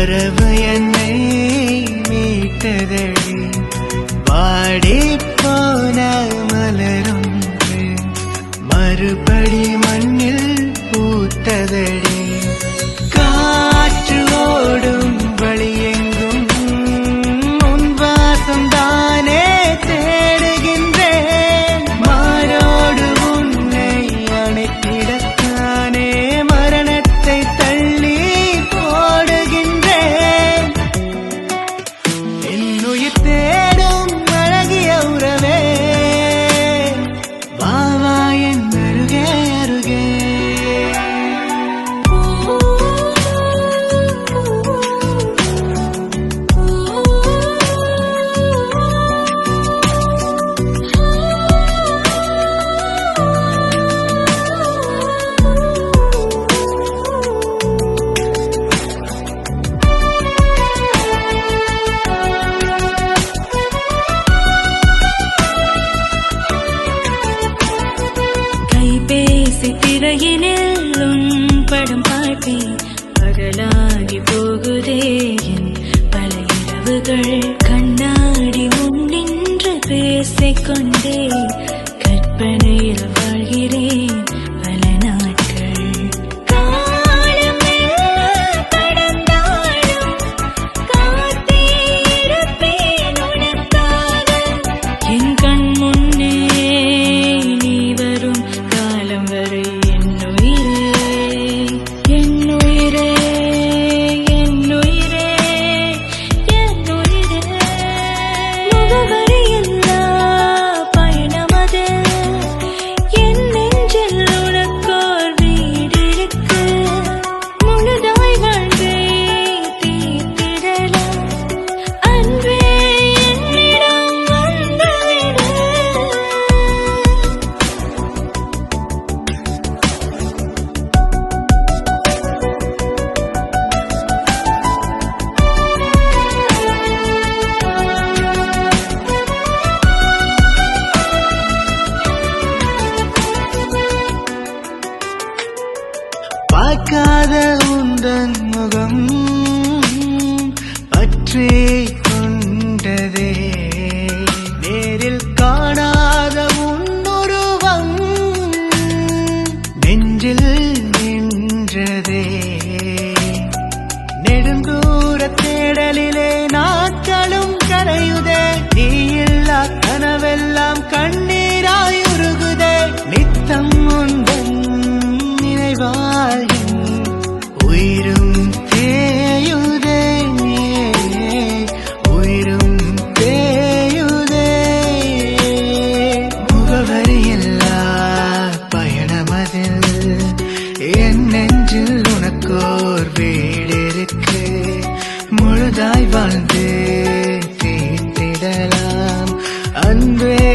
வரவு என்னை மீட்டதடி பாடி போன மலரும் மறுபடி மண்ணில் பூத்ததடி. திரையினில் உன் படம் பாட்டி பகலாகி போகுதே என் பல இரவுகள் கண்ணாடி முன் நின்று பேசிக்கொண்டே அச்சே வாழ்ந்து தீர்த்திடலாம். அன்பே